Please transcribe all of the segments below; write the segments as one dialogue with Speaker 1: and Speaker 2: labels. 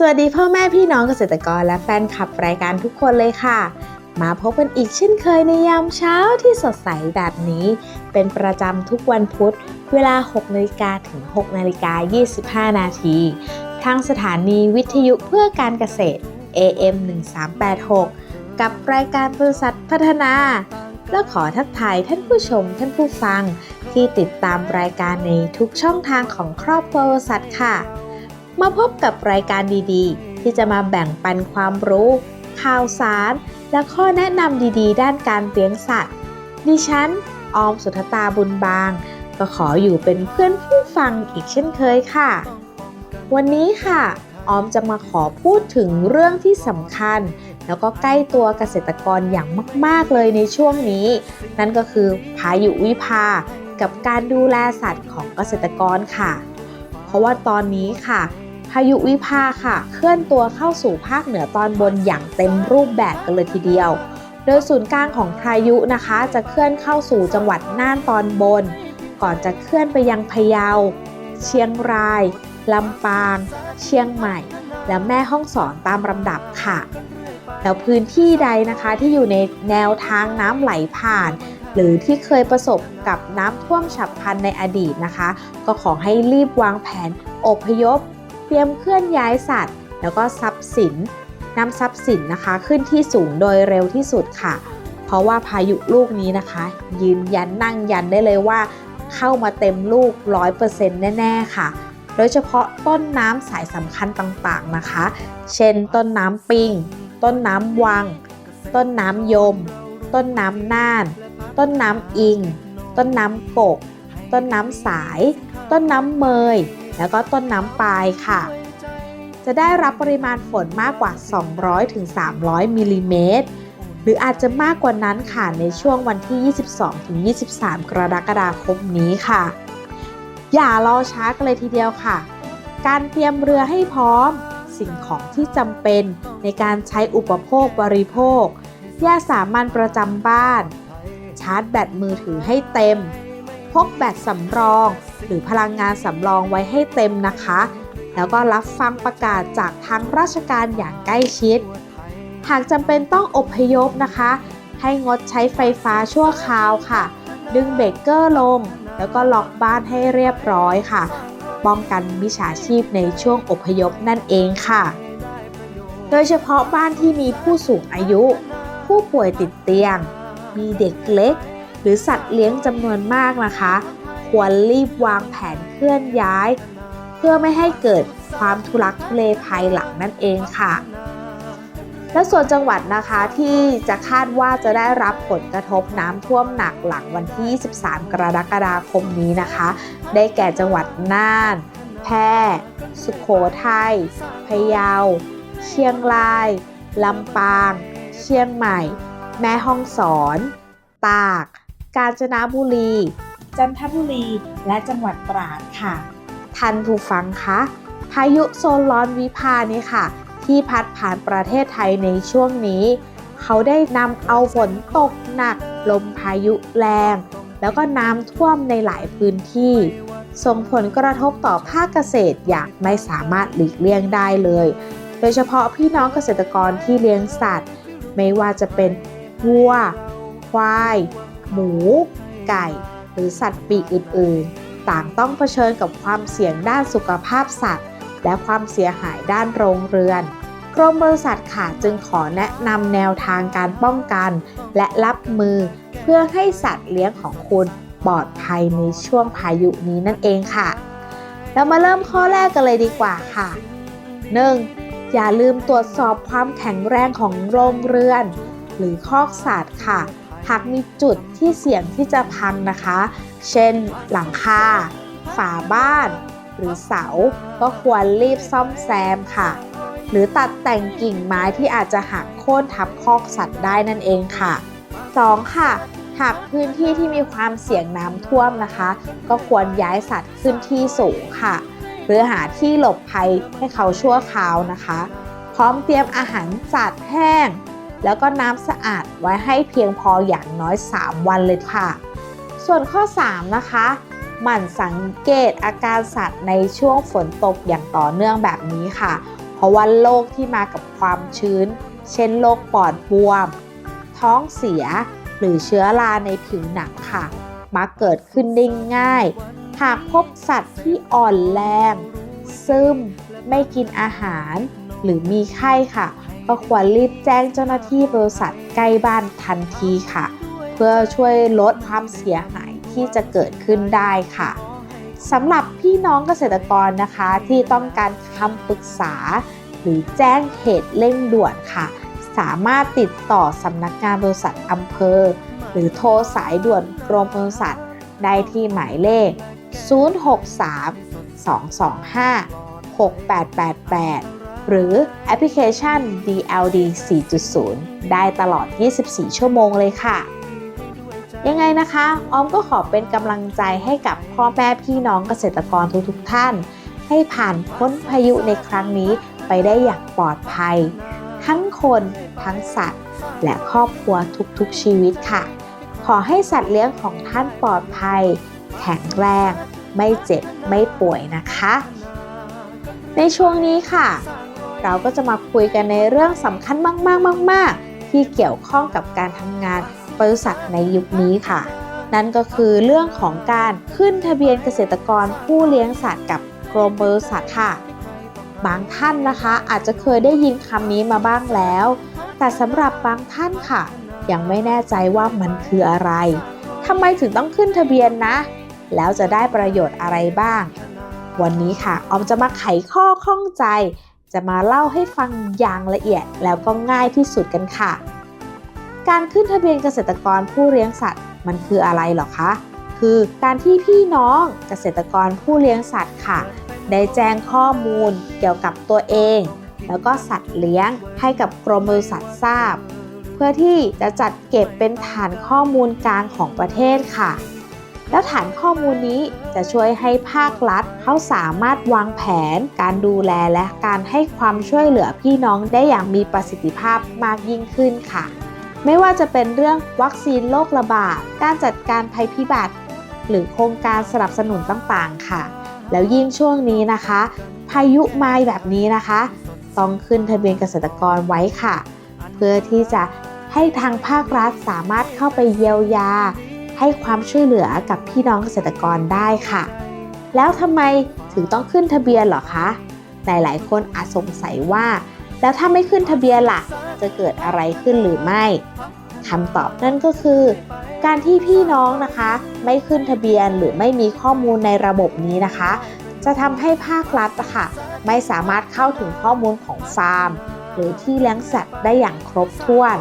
Speaker 1: สวัสดีพ่อแม่พี่น้องเกษตรกรและแฟนคลับรายการทุกคนเลยค่ะ มาพบกันอีกเช่นเคยในยามเช้าที่สดใสแบบนี้ เป็นประจำทุกวันพุธ เวลา 6นาฬิกาถึง6นาฬิกา25 นาทีทางสถานีวิทยุเพื่อการเกษตร AM 1386 กับรายการบริษัทพัฒนา และขอทักทายท่านผู้ชมท่านผู้ฟัง ที่ติดตามรายการในทุกช่องทางของครอบครัวบริษัทค่ะ มาพบกับรายการดีๆ ที่จะมาแบ่งปันความรู้ ข่าวสาร และข้อแนะนำดีๆ ด้านการเลี้ยงสัตว์ ดิฉัน ออมสุทธตาบุญบาง ก็ขออยู่เป็นเพื่อนผู้ฟังอีกเช่นเคยค่ะ วันนี้ค่ะ ออมจะมาขอพูดถึงเรื่องที่สำคัญ แล้วก็ใกล้ตัวเกษตรกรอย่างมาก ๆ เลยในช่วงนี้ นั่นก็คือพายุวิภากับการดูแลสัตว์ของเกษตรกรค่ะ เพราะว่าตอนนี้ค่ะ พายุวิภาค่ะ เคลื่อนตัวเข้าสู่ภาคเหนือตอนบนอย่างเต็มรูปแบบกันเลยทีเดียว โดยศูนย์กลางของพายุนะคะ จะเคลื่อนเข้าสู่จังหวัดน่านตอนบน ก่อนจะเคลื่อนไปยังพะเยา เชียงราย ลำปาง เชียงใหม่ และแม่ฮ่องสอนตามลำดับค่ะแล้วพื้นที่ใดนะคะที่อยู่ในแนวทางน้ำไหลผ่าน หรือที่เคยประสบกับน้ำท่วมฉับพลันในอดีตนะคะ ก็ขอให้รีบวางแผนอพยพ เตรียมเคลื่อนย้ายสัตว์ แล้วก็ทรัพย์สินนำทรัพย์สินนะคะขึ้นที่สูงโดยเร็วที่สุดค่ะ เพราะว่าพายุลูกนี้นะคะ ยืนยันนั่งยันได้เลยว่า เข้ามาเต็มลูก 100%แน่ ๆ ค่ะ โดยเฉพาะต้นน้ำสายสำคัญต่างๆนะคะ เช่น ต้นน้ำปิง ต้นน้ำวัง ต้นน้ำยม ต้นน้ำน่าน ต้นน้ำอิง ต้นน้ำกก ต้นน้ำสาย ต้นน้ำเมย แล้วก็ต้นน้ำปลายค่ะ จะได้รับปริมาณฝนมากกว่า 200-300มิลลิเมตรหรืออาจจะมากกว่านั้นค่ะในช่วงวันที่ 22-23 กรกฎาคมนี้ค่ะ อย่ารอช้ากันเลยทีเดียวค่ะ การเตรียมเรือให้พร้อม สิ่งของที่จำเป็นในการใช้อุปโภคบริโภคยาสามัญประจำบ้าน ชาร์จแบตมือถือให้เต็ม พกแบตสำรอง หรือพลังงานสำรองไว้ให้เต็มนะคะ แล้วก็รับฟังประกาศจากทางราชการอย่างใกล้ชิด หากจำเป็นต้องอพยพนะคะ ให้งดใช้ไฟฟ้าชั่วคราวค่ะ ดึงเบรกเกอร์ลง แล้วก็ล็อกบ้านให้เรียบร้อยค่ะ ป้องกันมิจฉาชีพในช่วงอพยพนั่นเองค่ะ โดยเฉพาะบ้านที่มีผู้สูงอายุ ผู้ป่วยติดเตียง มีเด็กเล็ก หรือสัตว์เลี้ยงจำนวนมากนะคะ ควรรีบวางแผนเคลื่อนย้าย เพื่อไม่ให้เกิดความทุลักทุเลภายหลังนั่นเองค่ะ และส่วนจังหวัดนะคะที่จะคาดว่าจะได้รับผลกระทบน้ำท่วมหนักหลังวันที่ 23 กรกฎาคมนี้นะคะ ได้แก่จังหวัดน่าน แพร่สุขโขทัยพะเยา เชียงราย ลำปาง เชียงใหม่ แม่ฮ่องสอน ตาก กาญจนบุรี จันทบุรี และจังหวัดตราดค่ะท่านผู้ฟังคะพายุโซนร้อนวิภานี่ค่ะ ที่พัดผ่านประเทศไทยในช่วงนี้ เขาได้นำเอาฝนตกหนัก ลมพายุแรง แล้วก็น้ำท่วมในหลายพื้นที่ ส่งผลกระทบต่อภาคเกษตรอย่างไม่สามารถหลีกเลี่ยงได้เลย โดยเฉพาะพี่น้องเกษตรกรที่เลี้ยงสัตว์ ไม่ว่าจะเป็นวัว ควาย หมู ไก่ รือสัตว์ปีกอื่นๆ ต่างต้องเผชิญกับความเสี่ยงด้านสุขภาพสัตว์ และความเสียหายด้านโรงเรือน กรมบริษัทค่ะจึงขอแนะนำแนวทางการป้องกัน และรับมือเพื่อให้สัตว์เลี้ยงของคุณปลอดภัยในช่วงพายุนี้นั่นเองค่ะ เรามาเริ่มข้อแรกกันเลยดีกว่าค่ะ 1. อย่าลืมตรวจสอบความแข็งแรงของโรงเรือน หรือคอกสัตว์ค่ะ หากมีจุดที่เสี่ยงที่จะพังนะคะ เช่นหลังคา ฝาบ้าน หรือเสา ก็ควรรีบซ่อมแซมค่ะ หรือตัดแต่งกิ่งไม้ที่อาจจะหักโค่นทับคอกสัตว์ได้นั่นเองค่ะ 2. ค่ะ หากพื้นที่ที่มีความเสี่ยงน้ำท่วมนะคะ ก็ควรย้ายสัตว์ขึ้นที่สูงค่ะ หรือหาที่หลบภัยให้เขาชั่วคราวนะคะ พร้อมเตรียมอาหารสัตว์แห้ง แล้วก็น้ำสะอาดไว้ให้เพียงพออย่างน้อย 3 วันเลยค่ะ ส่วนข้อ 3 นะคะหมั่นสังเกตอาการสัตว์ในช่วงฝนตกอย่างต่อเนื่องแบบนี้ค่ะ เพราะว่าโรคที่มากับความชื้น เช่นโรคปอดบวม ท้องเสีย หรือเชื้อราในผิวหนังค่ะ มักเกิดขึ้นได้ง่าย หากพบสัตว์ที่อ่อนแรง ซึม ไม่กินอาหาร หรือมีไข้ค่ะ ก็ควรรีบแจ้งเจ้าหน้าที่บริษัทใกล้บ้านทันทีค่ะ เพื่อช่วยลดความเสียหายที่จะเกิดขึ้นได้ค่ะสำหรับพี่น้องเกษตรกรนะคะที่ต้องการคำปรึกษา หรือแจ้งเหตุเร่งด่วนค่ะ สามารถติดต่อสำนักงานบริษัทอำเภอ หรือโทรสายด่วนกรมปศุสัตว์ได้ที่หมายเลข 063 225 6888 หรือแอปพลิเคชัน DLD 4.0 ได้ตลอด 24 ชั่วโมงเลยค่ะ ยังไงนะคะ ออมก็ขอเป็นกำลังใจให้กับพ่อแม่พี่น้องเกษตรกรทุกๆท่าน ให้ผ่านพ้นพายุในครั้งนี้ไปได้อย่างปลอดภัย ทั้งคนทั้งสัตว์ และครอบครัวทุกๆชีวิตค่ะ ขอให้สัตว์เลี้ยงของท่านปลอดภัย แข็งแรง ไม่เจ็บไม่ป่วยนะคะ ในช่วงนี้ค่ะ เราก็จะมาคุยกันในเรื่องสำคัญมากๆมาก ๆ ที่เกี่ยวข้องกับการทำงานบริษัทในยุคนี้ค่ะ นั่นก็คือเรื่องของการขึ้นทะเบียนเกษตรกรผู้เลี้ยงสัตว์กับกรมบริษัทค่ะ บางท่านนะคะอาจจะเคยได้ยินคำนี้มาบ้างแล้ว แต่สำหรับบางท่านค่ะ ยังไม่แน่ใจว่ามันคืออะไรทำไมถึงต้องขึ้นทะเบียนนะ แล้วจะได้ประโยชน์อะไรบ้าง วันนี้ค่ะออมจะมาไขข้อข้องใจ จะมาเล่าให้ฟังอย่างละเอียดแล้วก็ง่ายที่สุดกันค่ะ การขึ้นทะเบียนเกษตรกรผู้เลี้ยงสัตว์ มันคืออะไรหรอคะ คือการที่พี่น้องเกษตรกรผู้เลี้ยงสัตว์ค่ะ ได้แจ้งข้อมูลเกี่ยวกับตัวเอง แล้วก็สัตว์เลี้ยงให้กับกรมบริษัททราบ เพื่อที่จะจัดเก็บเป็นฐานข้อมูลกลางของประเทศค่ะ แล้วฐานข้อมูลนี้จะช่วยให้ภาครัฐเขาสามารถวางแผน การดูแลและการให้ความช่วยเหลือพี่น้องได้อย่างมีประสิทธิภาพมากยิ่งขึ้นค่ะ ไม่ว่าจะเป็นเรื่องวัคซีนโรคระบาด การจัดการภัยพิบัติ หรือโครงการสนับสนุนต่างๆ ค่ะ แล้วยิ่งช่วงนี้นะคะ พายุมาแบบนี้นะคะ ต้องขึ้นทะเบียนเกษตรกรไว้ค่ะ เพื่อที่จะให้ทางภาครัฐสามารถเข้าไปเยียวยา ให้ความช่วยเหลือกับพี่น้องเกษตรกรได้ค่ะ แล้วทำไมถึงต้องขึ้นทะเบียนหรอคะ หลายๆ คนอาจสงสัยว่า แล้วถ้าไม่ขึ้นทะเบียนล่ะ จะเกิดอะไรขึ้นหรือไม่คำตอบนั่นก็คือ การที่พี่น้องนะคะ ไม่ขึ้นทะเบียนหรือไม่มีข้อมูลในระบบนี้นะคะ จะทำให้ภาครัฐอะค่ะไม่สามารถเข้าถึงข้อมูลของฟาร์ม หรือที่เลี้ยงสัตว์ได้อย่างครบถ้วน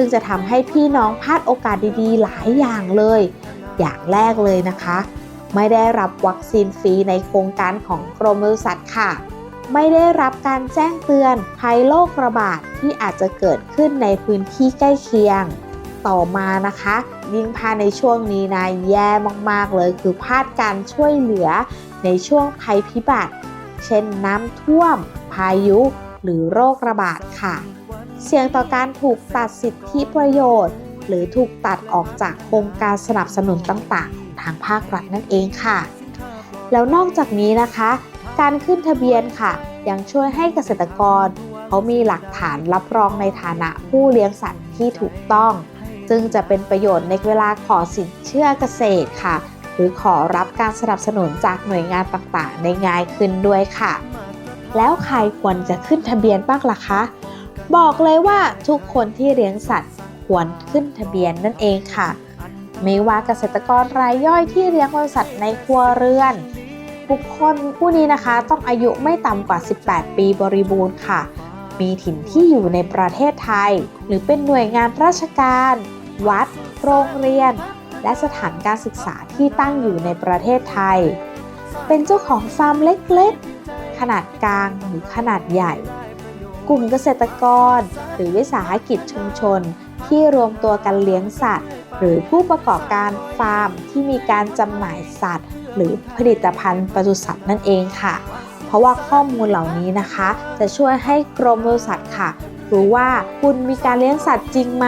Speaker 1: ซึ่งจะทำให้พี่น้องพลาดโอกาสดีๆ หลายอย่างเลย อย่างแรกเลยนะคะ ไม่ได้รับวัคซีนฟรีในโครงการของกรมบริษัทค่ะ ไม่ได้รับการแจ้งเตือนภัยโรคระบาดที่อาจจะเกิดขึ้นในพื้นที่ใกล้เคียง ต่อมานะคะ ยิ่งพาในช่วงนี้นะแย่มากๆเลย คือพลาดการช่วยเหลือในช่วงภัยพิบัติ เช่นน้ำท่วม พายุ หรือโรคระบาดค่ะ เสี่ยงต่อการถูกตัดสิทธิประโยชน์ หรือถูกตัดออกจากโครงการสนับสนุนต่างๆของทางภาครัฐนั่นเองค่ะ แล้วนอกจากนี้นะคะ การขึ้นทะเบียนค่ะ ยังช่วยให้เกษตรกร เขามีหลักฐานรับรองในฐานะผู้เลี้ยงสัตว์ที่ถูกต้อง ซึ่งจะเป็นประโยชน์ในเวลาขอสินเชื่อเกษตรค่ะ หรือขอรับการสนับสนุนจากหน่วยงานต่างๆ ได้ง่ายขึ้นด้วยค่ะ แล้วใครควรจะขึ้นทะเบียนบ้างล่ะคะ บอกเลยว่าทุกคนที่เลี้ยงสัตว์ควรขึ้นทะเบียนนั่นเองค่ะ ไม่ว่าเกษตรกรรายย่อยที่เลี้ยงบริษัทในครัวเรือน บุคคลผู้นี้นะคะ ต้องอายุไม่ต่ำกว่า 18 ปีบริบูรณ์ค่ะ มีถิ่นที่อยู่ในประเทศไทย หรือเป็นหน่วยงานราชการ วัด โรงเรียน และสถานการศึกษาที่ตั้งอยู่ในประเทศไทย เป็นเจ้าของฟาร์มเล็กๆ ขนาดกลางหรือขนาดใหญ่ กลุ่มเกษตรกร หรือวิสาหกิจชุมชน ที่รวมตัวกันเลี้ยงสัตว์ หรือผู้ประกอบการฟาร์มที่มีการจำหน่ายสัตว์ หรือผลิตภัณฑ์ปศุสัตว์นั่นเองค่ะ เพราะว่าข้อมูลเหล่านี้นะคะ จะช่วยให้กรมบริษัทค่ะรู้ว่าคุณมีการเลี้ยงสัตว์จริงไหม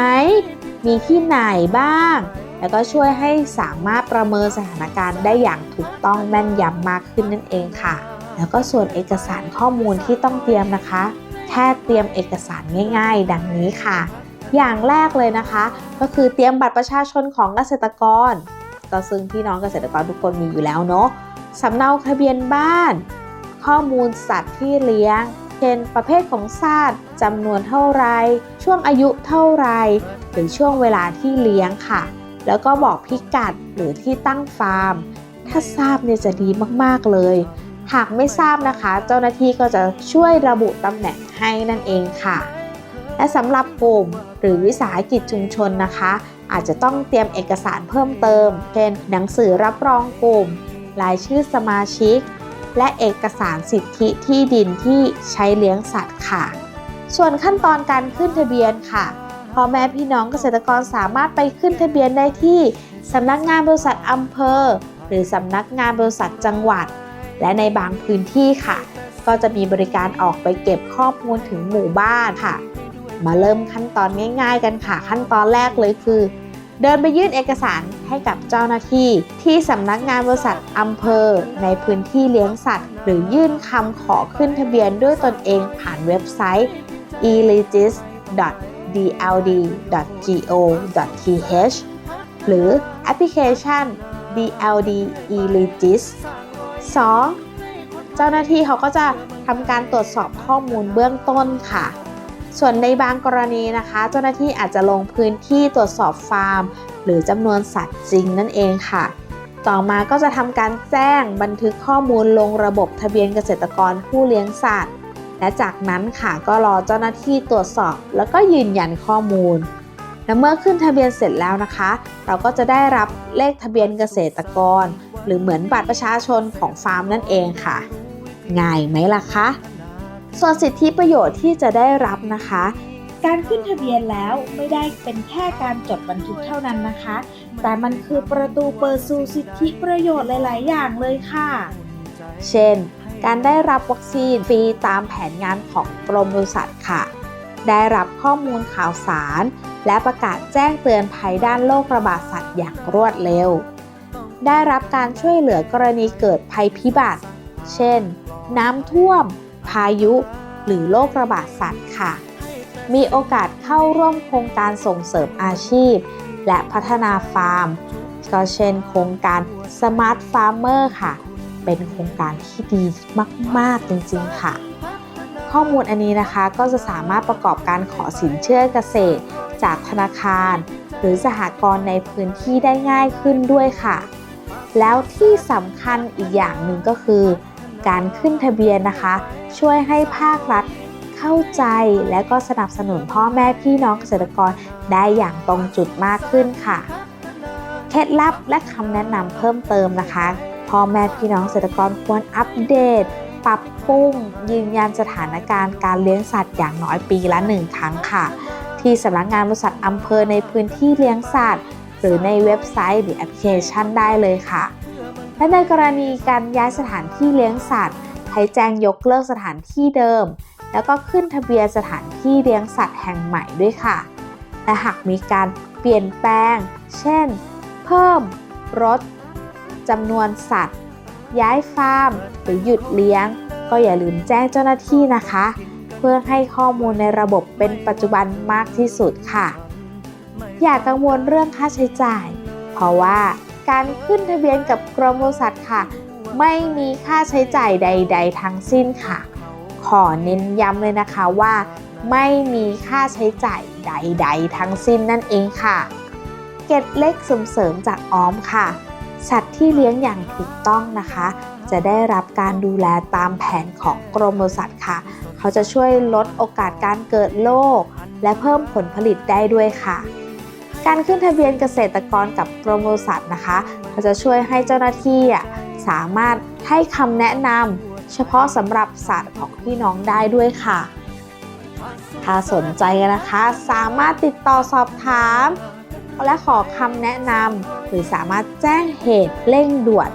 Speaker 1: มีที่ไหนบ้าง แล้วก็ช่วยให้สามารถประเมินสถานการณ์ได้อย่างถูกต้องแม่นยำมากขึ้นนั่นเองค่ะ แล้วก็ส่วนเอกสารข้อมูลที่ต้องเตรียมนะคะ แค่เตรียมเอกสารง่าย ๆ ดังนี้ค่ะ อย่างแรกเลยนะคะ ก็คือเตรียมบัตรประชาชนของเกษตรกร ก็ซึ่งพี่น้องเกษตรกรทุกคนมีอยู่แล้วเนาะสำเนาทะเบียนบ้าน ข้อมูลสัตว์ที่เลี้ยง เช่น ประเภทของสัตว์จำนวนเท่าไร ช่วงอายุเท่าไร หรือช่วงเวลาที่เลี้ยงค่ะ แล้วก็บอกพิกัดหรือที่ตั้งฟาร์ม ถ้าทราบเนี่ยจะดีมากๆเลย หากไม่ทราบนะคะ เจ้าหน้าที่ก็จะช่วยระบุตำแหน่งให้นั่นเองค่ะ และสำหรับกลุ่มหรือวิสาหกิจชุมชนนะคะ อาจจะต้องเตรียมเอกสารเพิ่มเติม เช่น หนังสือรับรองกลุ่ม รายชื่อสมาชิก และเอกสารสิทธิที่ดินที่ใช้เลี้ยงสัตว์ค่ะ ส่วนขั้นตอนการขึ้นทะเบียนค่ะพ่อแม่พี่น้องเกษตรกรสามารถไปขึ้นทะเบียนได้ที่สำนักงานบริษัทอำเภอ หรือสำนักงานบริษัทจังหวัด และในบางพื้นที่ค่ะ ก็จะมีบริการออกไปเก็บข้อมูลถึงหมู่บ้านค่ะ มาเริ่มขั้นตอนง่าย ๆ กันค่ะ ขั้นตอนแรกเลยคือ เดินไปยื่นเอกสารให้กับเจ้าหน้าที่ ที่สำนักงานบริษัทอำเภอ ในพื้นที่เลี้ยงสัตว์ หรือยื่นคำขอขึ้นทะเบียนด้วยตนเองผ่านเว็บไซต์ elegis.dld.go.th หรือแอปพลิเคชัน DLD elegis 2. เจ้าหน้าที่เขาก็จะทำการตรวจสอบข้อมูลเบื้องต้นค่ะ ส่วนในบางกรณีนะคะ เจ้าหน้าที่อาจจะลงพื้นที่ตรวจสอบฟาร์ม หรือจำนวนสัตว์จริงนั่นเองค่ะ ต่อมาก็จะทำการแจ้งบันทึกข้อมูลลงระบบทะเบียนเกษตรกรผู้เลี้ยงสัตว์ และจากนั้นค่ะก็รอเจ้าหน้าที่ตรวจสอบ แล้วก็ยืนยันข้อมูล และเมื่อขึ้นทะเบียนเสร็จแล้วนะคะ เราก็จะได้รับเลขทะเบียนเกษตรกร หรือเหมือนบัตรประชาชนของฟาร์มนั่นเองค่ะ ง่ายไหมล่ะคะ ส่วนสิทธิประโยชน์ที่จะได้รับนะคะ
Speaker 2: การขึ้นทะเบียนแล้วไม่ได้เป็นแค่การจดบันทึกเท่านั้นนะคะ แต่มันคือประตูเปิดสู่สิทธิประโยชน์หลาย ๆ อย่างเลยค่ะ
Speaker 1: เช่น การได้รับวัคซีนฟรีตามแผนงานของกรมบริษัทค่ะ ได้รับข้อมูลข่าวสาร และประกาศแจ้งเตือนภัยด้านโรคระบาดสัตว์อย่างรวดเร็ว ได้รับการช่วยเหลือกรณีเกิดภัยพิบัติ เช่น น้ำท่วม พายุ หรือโรคระบาดสัตว์ค่ะ มีโอกาสเข้าร่วมโครงการส่งเสริมอาชีพ และพัฒนาฟาร์ม ก็เช่นโครงการ Smart Farmer ค่ะ เป็นโครงการที่ดีมาก ๆ จริง ๆ ค่ะข้อมูลอันนี้นะคะก็จะสามารถประกอบการขอสินเชื่อเกษตร จากธนาคาร หรือสหกรณ์ในพื้นที่ได้ง่ายขึ้นด้วยค่ะ แล้วที่สำคัญอีกอย่างหนึ่งก็คือ การขึ้นทะเบียนนะคะ ช่วยให้ภาครัฐเข้าใจและก็สนับสนุนพ่อแม่พี่น้องเกษตรกรได้อย่างตรงจุดมากขึ้นค่ะ เคล็ดลับและคำแนะนำเพิ่มเติมนะคะพ่อแม่พี่น้องเกษตรกรควรอัปเดต ปรับปรุงยืนยันสถานการณ์การเลี้ยงสัตว์อย่างน้อยปีละหนึ่งครั้งค่ะ ที่สำนักงานบริษัทอำเภอในพื้นที่เลี้ยงสัตว์ หรือในเว็บไซต์หรือแอปพลิเคชันได้เลยค่ะ และในกรณีการย้ายสถานที่เลี้ยงสัตว์ให้แจ้งยกเลิกสถานที่เดิม แล้วก็ขึ้นทะเบียนสถานที่เลี้ยงสัตว์แห่งใหม่ด้วยค่ะ และหากมีการเปลี่ยนแปลง เช่น เพิ่มลดจำนวนสัตว์ ย้ายฟาร์ม หรือหยุดเลี้ยง ก็อย่าลืมแจ้งเจ้าหน้าที่นะคะ เพื่อให้ข้อมูลในระบบเป็นปัจจุบันมากที่สุดค่ะ อย่ากังวลเรื่องค่าใช้จ่าย เพราะว่าการขึ้นทะเบียนกับกรมบริษัทค่ะ ไม่มีค่าใช้จ่ายใด ๆ ทั้งสิ้นค่ะ ขอเน้นย้ำเลยนะคะว่า ไม่มีค่าใช้จ่ายใด ๆ ทั้งสิ้นนั่นเองค่ะ เก็ดเล็กเสริมจากออมค่ะ สัตว์ที่เลี้ยงอย่างถูกต้องนะคะ จะได้รับการดูแลตามแผนของกรมบริษัทค่ะ เขาจะช่วยลดโอกาสการเกิดโรคและเพิ่มผลผลิตได้ด้วยค่ะ การขึ้นทะเบียนเกษตรกรกับกรมบริษัทนะคะเขาจะช่วยให้เจ้าหน้าที่สามารถให้คำแนะนำเฉพาะสำหรับสัตว์ของพี่น้องได้ด้วยค่ะ ถ้าสนใจนะคะ สามารถติดต่อสอบถาม และขอคำแนะนำหรือสามารถแจ้งเหตุเร่งด่วน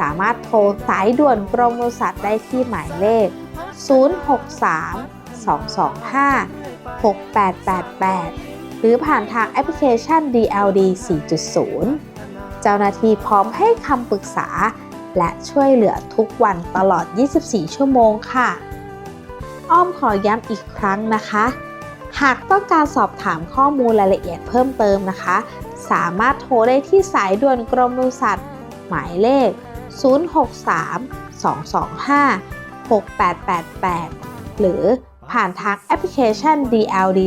Speaker 1: สามารถโทรสายด่วนกรมบริษัทได้ที่หมายเลข 063 225 6888 หรือผ่านทางแอปพลิเคชัน DLD 4.0 เจ้าหน้าที่พร้อมให้คำปรึกษา และช่วยเหลือทุกวันตลอด 24 ชั่วโมงค่ะ อ้อมขอย้ำอีกครั้งนะคะ หากต้องการสอบถามข้อมูลรายละเอียดเพิ่มเติมนะคะ สามารถโทรได้ที่สายด่วนกรมปศุสัตว์หมายเลข 063 225 6888 หรือผ่านทางแอปพลิเคชัน DLD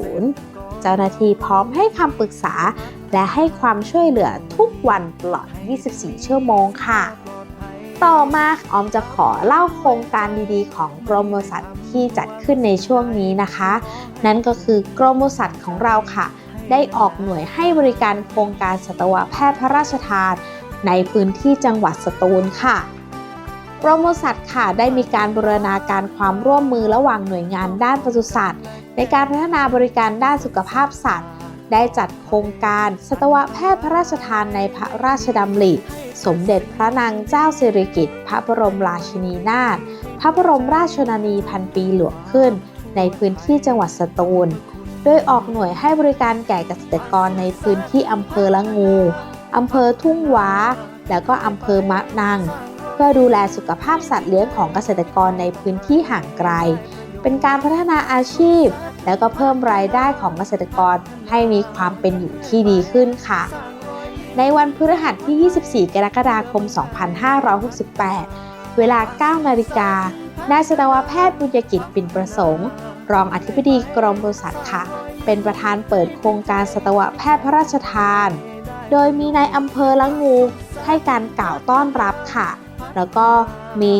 Speaker 1: 4.0 เจ้าหน้าที่พร้อมให้คำปรึกษา และให้ความช่วยเหลือทุกวันตลอด 24 ชั่วโมงค่ะ ต่อมาออมจะขอเล่าโครงการดีๆ ของกรมบริษัทที่จัดขึ้นในช่วงนี้นะคะ นั่นก็คือกรมบริษัทของเราค่ะ ได้ออกหน่วยให้บริการโครงการสัตวแพทย์พระราชทาน ในพื้นที่จังหวัดสตูลค่ะ กรมบริษัทค่ะได้มีการบูรณาการความร่วมมือระหว่างหน่วยงานด้านปศุสัตว์ ในการพัฒนาบริการด้านสุขภาพสัตว์ ได้จัดโครงการสัตวแพทย์พระราชทานในพระราชดำริ สมเด็จพระนางเจ้าสิริกิติ์พระบรมราชินีนาถพระบรมราชชนนีพันปีหลวงขึ้น ในพื้นที่จังหวัดสตูล โดยออกหน่วยให้บริการแก่เกษตรกรในพื้นที่อำเภอละงูอำเภอทุ่งว้า แล้วก็อำเภอมะนัง เพื่อดูแลสุขภาพสัตว์เลี้ยงของเกษตรกรในพื้นที่ห่างไกล เป็นการพัฒนาอาชีพ แล้วก็เพิ่มรายได้ของเกษตรกรให้มีความเป็นอยู่ที่ดีขึ้นค่ะ ในวันพฤหัสที่ 24 กรกฎาคม 2568 เวลา 9 นาฬิกา นายสัตวแพทย์บุญยกิจปิ่นประสงค์ รองอธิบดีกรมบริษัทค่ะ เป็นประธานเปิดโครงการสัตวแพทย์พระราชทาน โดยมีนายอำเภอละงูให้การกล่าวต้อนรับค่ะ แล้วก็มี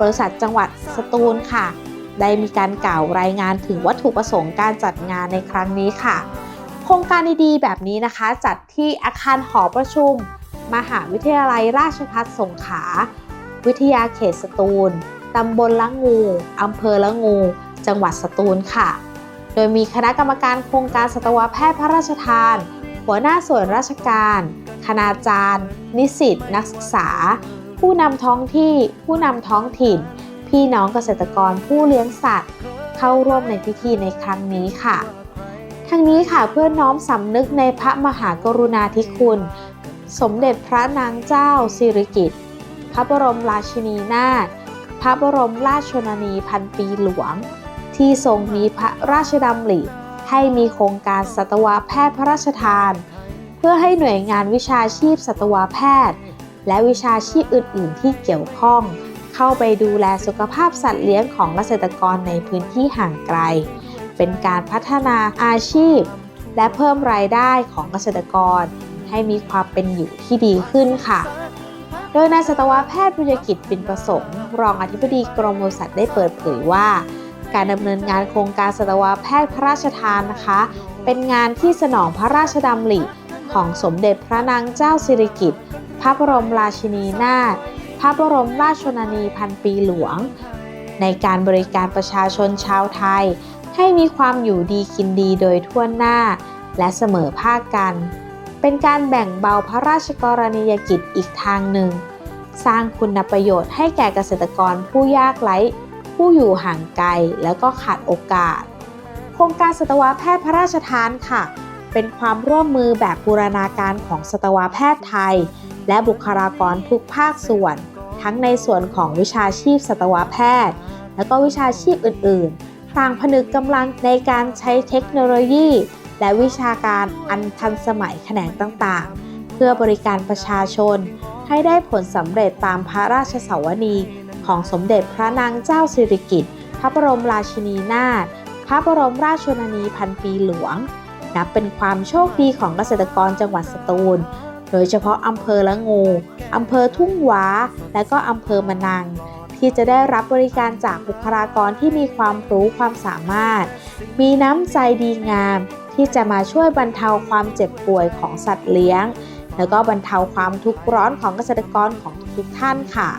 Speaker 1: บริษัทจังหวัดสตูลค่ะ ได้มีการกล่าวรายงานถึงวัตถุประสงค์การจัดงานในครั้งนี้ค่ะ โครงการดีๆแบบนี้นะคะ จัดที่อาคารหอประชุม มหาวิทยาลัยราชภัฏสงขลาวิทยาเขตสตูลตำบลละงูอำเภอละงู จังหวัดสตูลค่ะ โดยมีคณะกรรมการโครงการสัตวแพทย์พระราชทาน หัวหน้าส่วนราชการ คณาจารย์ นิสิต นักศึกษา ผู้นำท้องที่ ผู้นำท้องถิ่น พี่น้องเกษตรกรผู้เลี้ยงสัตว์ เข้าร่วมในพิธีในครั้งนี้ค่ะ ทั้งนี้ค่ะเพื่อน้อมสำนึกในพระมหากรุณาธิคุณ สมเด็จพระนางเจ้าสิริกิติ์พระบรมราชินีนาถพระบรมราชชนนีพันปีหลวง ที่ทรงมีพระราชดำริให้มีโครงการสัตวแพทย์พระราชทาน เพื่อให้หน่วยงานวิชาชีพสัตวแพทย์ และวิชาชีพอื่น ๆ ที่เกี่ยวข้อง เข้าไปดูแลสุขภาพสัตว์เลี้ยงของเกษตรกรในพื้นที่ห่างไกล เป็นการพัฒนาอาชีพ และเพิ่มรายได้ของเกษตรกร ให้มีความเป็นอยู่ที่ดีขึ้นค่ะโดยนายสัตวแพทย์บุญกิจปินประสงค์ รองอธิบดีกรมบริษัทได้เปิดเผยว่า การดำเนินงานโครงการสัตวแพทย์พระราชทานนะคะ เป็นงานที่สนองพระราชดำริ ของสมเด็จพระนางเจ้าสิริกิติ์ พระบรมราชินีนาถ พระบรมราชชนนีพันปีหลวง ในการบริการประชาชนชาวไทย ให้มีความอยู่ดีกินดีโดยทั่วหน้า และเสมอภาคกัน เป็นการแบ่งเบาพระราชกรณียกิจอีกทางหนึ่ง สร้างคุณประโยชน์ให้แก่เกษตรกรผู้ยากไร้ ผู้อยู่ห่างไกลแล้วก็ขาดโอกาส โครงการสัตวแพทย์พระราชทานค่ะ เป็นความร่วมมือแบบบูรณาการของสัตวแพทย์ไทย และบุคลากรทุกภาคส่วน ทั้งในส่วนของวิชาชีพสัตวแพทย์ และก็วิชาชีพอื่นๆต่างผนึกกำลังในการใช้เทคโนโลยี และวิชาการอันทันสมัยแขนงต่างๆ เพื่อบริการประชาชน ให้ได้ผลสำเร็จตามพระราชสวนีของสมเด็จพระนางเจ้าสิริกิติ์พระบรมราชินีนาถพระบรมราชชนนีพันปีหลวง นับเป็นความโชคดีของเกษตรกรจังหวัดสตูล โดยเฉพาะอำเภอละงูอำเภอทุ่งหว้าและก็อำเภอมะนัง ที่จะได้รับบริการจากบุคลากรที่มีความรู้ความสามารถ มีน้ำใจดีงาม ที่จะมาช่วยบรรเทาความเจ็บป่วยของสัตว์เลี้ยง แล้วก็บรรเทาความทุกข์ร้อนของเกษตรกรของทุกท่านค่ะ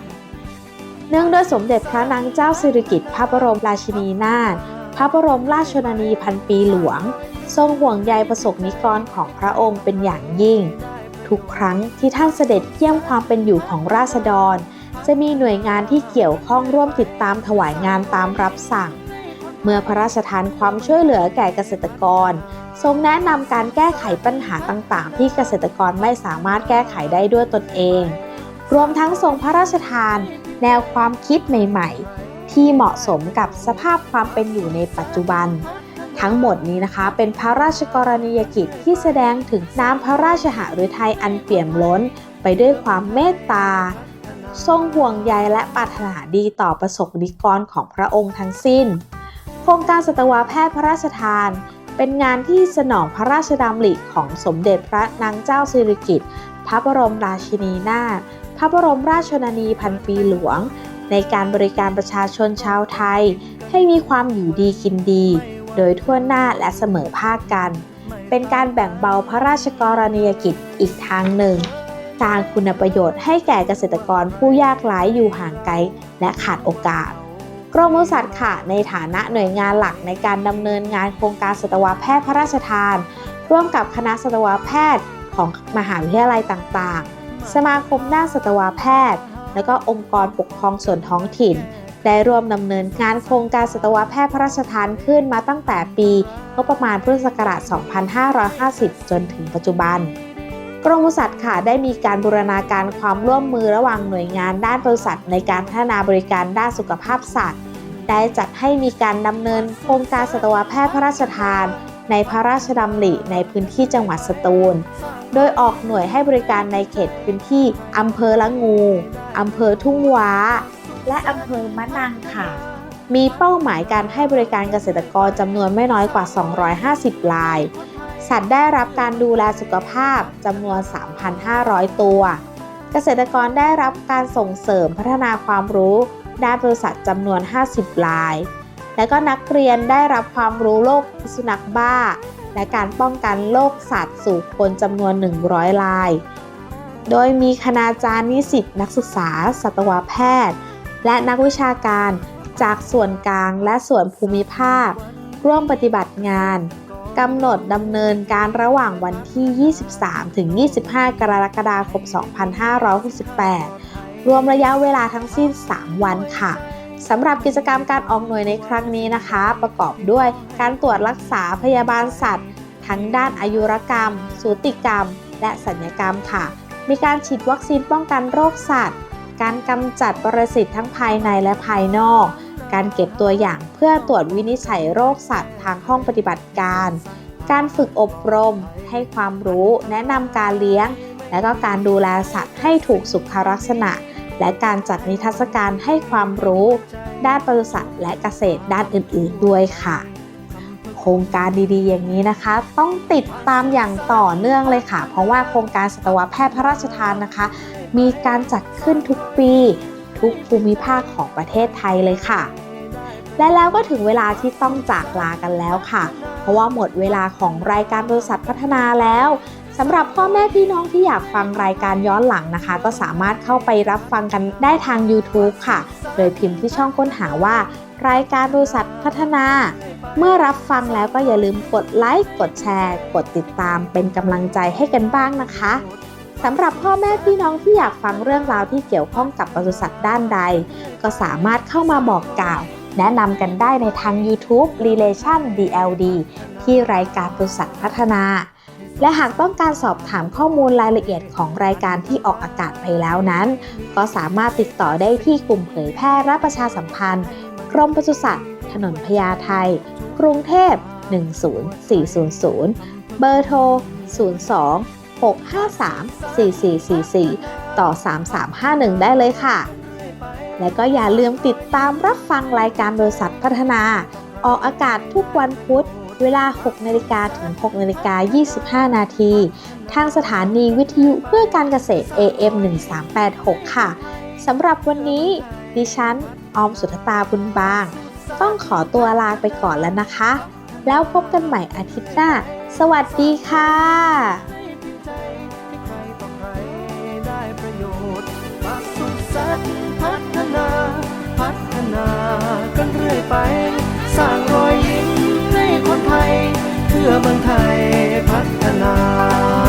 Speaker 1: เนื่องด้วยสมเด็จพระนางเจ้าสิริกิติ์พระบรมราชินีนาถ พระบรมราชชนนีพันปีหลวง ทรงห่วงใยประสบนิกรของพระองค์เป็นอย่างยิ่ง ทุกครั้งที่ท่านเสด็จเยี่ยมความเป็นอยู่ของราษฎร จะมีหน่วยงานที่เกี่ยวข้องร่วมติดตามถวายงานตามรับสั่ง เมื่อพระราชทานความช่วยเหลือแก่เกษตรกร ทรงแนะนำการแก้ไขปัญหาต่างๆ ที่เกษตรกรไม่สามารถแก้ไขได้ด้วยตนเอง รวมทั้งทรงพระราชทาน แนวความคิดใหม่ ๆ ที่เหมาะสมกับสภาพความเป็นอยู่ในปัจจุบัน ทั้งหมดนี้นะคะ เป็นพระราชกรณียกิจที่แสดงถึงน้ำพระราชหฤทัยอันเปี่ยมล้นไปด้วยความเมตตา ทรงห่วงใยและปรารถนาดีต่อประสบนิกรของพระองค์ทั้งสิ้น โครงการสัตวแพทย์พระราชทานเป็นงานที่สนองพระราชดำริของสมเด็จพระนางเจ้าสิริกิติ์ พระบรมราชินีนาถ พระบรมราชชนนีพันปีหลวง ในการบริการประชาชนชาวไทย ให้มีความอยู่ดีกินดี โดยทั่วหน้าและเสมอภาคกัน เป็นการแบ่งเบาพระราชกรณียกิจอีกทางหนึ่ง สร้างคุณประโยชน์ให้แก่เกษตรกรผู้ยากไร้อยู่ห่างไกลและขาดโอกาสกรมปศุสัตว์ค่ะ ในฐานะหน่วยงานหลักในการดำเนินงานโครงการสัตวแพทย์พระราชทาน ร่วมกับคณะสัตวแพทย์ของมหาวิทยาลัยต่างๆ สมาคมด้านสัตวแพทย์ และก็องค์กรปกครองส่วนท้องถิ่น ได้ร่วมดำเนินงานโครงการสัตวแพทย์พระราชทานขึ้นมาตั้งแต่ปีงบประมาณพุทธศักราช 2550 จนถึงปัจจุบัน กรมปศุสัตว์ค่ะได้มีการบูรณาการความร่วมมือระหว่างหน่วยงานด้านปศุสัตว์ในการพัฒนาบริการด้านสุขภาพสัตว์ ได้จัดให้มีการดำเนินโครงการสัตวแพทย์พระราชทาน ในพระราชดำริในพื้นที่จังหวัดสตูล โดยออกหน่วยให้บริการในเขตพื้นที่อำเภอละงูอำเภอทุ่งว้า
Speaker 2: และอำเภอมะนังค่ะ
Speaker 1: มีเป้าหมายการให้บริการเกษตรกรจำนวนไม่น้อยกว่า 250 ราย สัตว์ได้รับการดูแลสุขภาพจำนวน 3,500 ตัว เกษตรกรได้รับการส่งเสริมพัฒนาความรู้ด้านบริษัทจำนวน 50 ราย และก็นักเรียนได้รับความรู้โรคพิษสุนัขบ้า และการป้องกันโรคสัตว์สู่คนจำนวน 100ราย โดยมีคณาจารย์นิสิตนักศึกษา สัตวแพทย์ และนักวิชาการจากส่วนกลางและส่วนภูมิภาค ร่วมปฏิบัติงานกำหนดดำเนินการระหว่างวันที่ 23 ถึง 25 กรกฎาคม 2568 รวมระยะเวลาทั้งสิ้น 3 วันค่ะ สำหรับกิจกรรมการออกหน่วยในครั้งนี้นะคะ ประกอบด้วยการตรวจรักษาพยาบาลสัตว์ ทั้งด้านอายุรกรรม สูติกรรม และสัญญกรรมค่ะ มีการฉีดวัคซีนป้องกันโรคสัตว์ การกำจัดปรสิตทั้งภายในและภายนอก การเก็บตัวอย่างเพื่อตรวจวินิจฉัยโรคสัตว์ทางห้องปฏิบัติการ การฝึกอบรม ให้ความรู้ แนะนำการเลี้ยง และก็การดูแลสัตว์ให้ถูกสุขลักษณะ และการจัดนิทรรศการให้ความรู้ ด้านปศุสัตว์และเกษตรด้านอื่น ๆ ด้วยค่ะ โครงการดีๆ อย่างนี้นะคะ ต้องติดตามอย่างต่อเนื่องเลยค่ะ เพราะว่าโครงการสัตวแพทย์พระราชทานนะคะ มีการจัดขึ้นทุกปี ทุกภูมิภาคของประเทศไทยเลยค่ะ และแล้วก็ถึงเวลาที่ต้องจากลากันแล้วค่ะ เพราะว่าหมดเวลาของรายการบริษัทพัฒนาแล้ว สำหรับพ่อแม่พี่น้องที่อยากฟังรายการย้อนหลังนะคะ ก็สามารถเข้าไปรับฟังกันได้ทาง YouTube ค่ะ โดยพิมพ์ที่ช่องค้นหาว่า รายการบริษัทพัฒนา เมื่อรับฟังแล้วก็อย่าลืมกดไลค์กดแชร์ กดติดตามเป็นกำลังใจให้กันบ้างนะคะสำหรับพ่อแม่พี่น้องที่อยากฟังเรื่องราวที่เกี่ยวข้องกับปศุสัตว์ด้านใด ก็สามารถเข้ามาบอกกล่าว แนะนำกันได้ในทาง YouTube Relation DLD ที่รายการบริษัทพัฒนา และหากต้องการสอบถามข้อมูลรายละเอียดของรายการที่ออกอากาศไปแล้วนั้น ก็สามารถติดต่อได้ที่กลุ่มเผยแพร่และประชาสัมพันธ์กรมปศุสัตว์ ถนนพญาไทกรุงเทพ 10400 เบอร์โทร 02 653 4444 ต่อ 3351 ได้เลยค่ะ และก็อย่าลืมติดตามรับฟังรายการบริษัทพัฒนา ออกอากาศทุกวันพุธ เวลา 6นาฬิกาถึง6นาฬิกา25 นาที ทางสถานีวิทยุเพื่อการเกษตร AM 1386 ค่ะ สำหรับวันนี้ ดิฉัน ออมสุทธตาบุญบาง ต้องขอตัวลาไปก่อนแล้วนะคะ แล้วพบกันใหม่อาทิตย์หน้า สวัสดีค่ะ
Speaker 3: พัฒนา พัฒนากันเรื่อยไป สร้างรอยยิ้ม นไทย เพื่อเมืองไทยพัฒนา